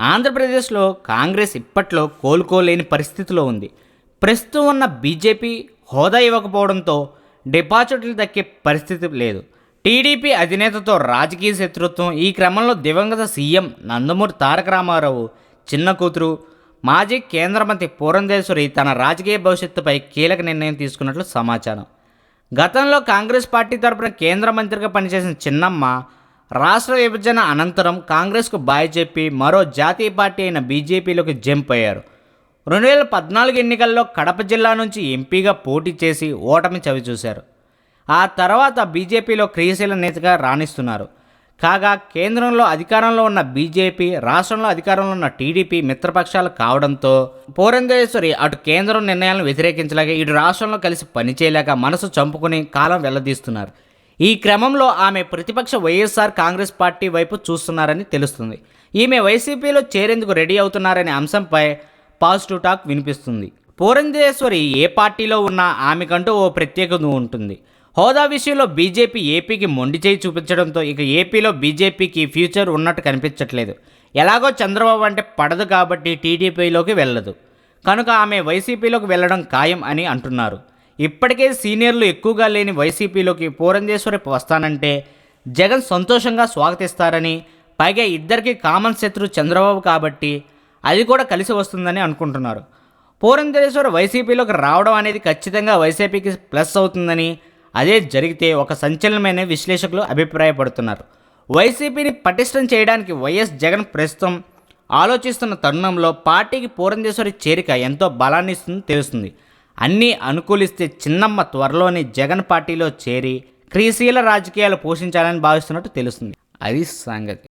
ఆంధ్రప్రదేశ్లో కాంగ్రెస్ ఇప్పట్లో కోలుకోలేని పరిస్థితిలో ఉంది. ప్రస్తుతం ఉన్న బీజేపీ హోదా ఇవ్వకపోవడంతో డిపాజిట్లు దక్కే పరిస్థితి లేదు. టీడీపీ అధినేతతో రాజకీయ శత్రుత్వం ఈ క్రమంలో దివంగత సీఎం నందమూరి తారక రామారావు చిన్న కూతురు మాజీ కేంద్ర మంత్రి పూరంధేశ్వరి తన రాజకీయ భవిష్యత్తుపై కీలక నిర్ణయం తీసుకున్నట్లు సమాచారం. గతంలో కాంగ్రెస్ పార్టీ తరపున కేంద్ర మంత్రిగా పనిచేసిన చిన్నమ్మ రాష్ట్ర విభజన అనంతరం కాంగ్రెస్కు బాయ్ చెప్పి మరో జాతీయ పార్టీ అయిన బీజేపీలోకి జంప్ అయ్యారు. రెండు వేల పద్నాలుగు ఎన్నికల్లో కడప జిల్లా నుంచి ఎంపీగా పోటీ చేసి ఓటమి చవిచూశారు. ఆ తర్వాత బీజేపీలో క్రియశీల నేతగా రాణిస్తున్నారు. కాగా కేంద్రంలో అధికారంలో ఉన్న బీజేపీ రాష్ట్రంలో అధికారంలో ఉన్న టీడీపీ మిత్రపక్షాలు కావడంతో పూరంధేశ్వరి అటు కేంద్రం నిర్ణయాలను వ్యతిరేకించలేక ఇటు రాష్ట్రంలో కలిసి పనిచేయలేక మనసు చంపుకుని కాలం వెల్లదీస్తున్నారు ఈ క్రమంలో ఆమె ప్రతిపక్ష వైఎస్ఆర్ కాంగ్రెస్ పార్టీ వైపు చూస్తున్నారని తెలుస్తుంది. ఈమె వైసీపీలో చేరేందుకు రెడీ అవుతున్నారనే అంశంపై పాజిటివ్ టాక్ వినిపిస్తుంది. పూరంధేశ్వరి ఏ పార్టీలో ఉన్నా ఆమెకంటూ ఓ ప్రత్యేకత ఉంటుంది. హోదా విషయంలో బీజేపీ ఏపీకి మొండి చేయి చూపించడంతో ఇక ఏపీలో బీజేపీకి ఫ్యూచర్ ఉన్నట్టు కనిపించట్లేదు. ఎలాగో చంద్రబాబు అంటే పడదు కాబట్టి టీడీపీలోకి వెళ్ళదు. కనుక ఆమె వైసీపీలోకి వెళ్ళడం ఖాయం అని అంటున్నారు. ఇప్పటికే సీనియర్లు ఎక్కువగా లేని వైసీపీలోకి పూరంజేశ్వరి వస్తానంటే జగన్ సంతోషంగా స్వాగతిస్తారని పైగా ఇద్దరికి కామన్ శత్రు చంద్రబాబు కాబట్టి అది కూడా కలిసి వస్తుందని అనుకుంటున్నారు. పూరంజేశ్వరి వైసీపీలోకి రావడం అనేది ఖచ్చితంగా వైసీపీకి ప్లస్ అవుతుందని అదే జరిగితే ఒక సంచలనమైన విశ్లేషకులు అభిప్రాయపడుతున్నారు. వైసీపీని పటిష్టం చేయడానికి వైఎస్ జగన్ ప్రస్తుతం ఆలోచిస్తున్న తరుణంలో పార్టీకి పూరంధేశ్వరి చేరిక ఎంతో బలాన్ని ఇస్తుందని తెలుస్తుంది. అన్నీ అనుకూలిస్తే చిన్నమ్మ త్వరలోనే జగన్ పార్టీలో చేరి క్రియాశీల రాజకీయాలు పోషించాలని భావిస్తున్నట్టు తెలుస్తుంది. అది సంగతి.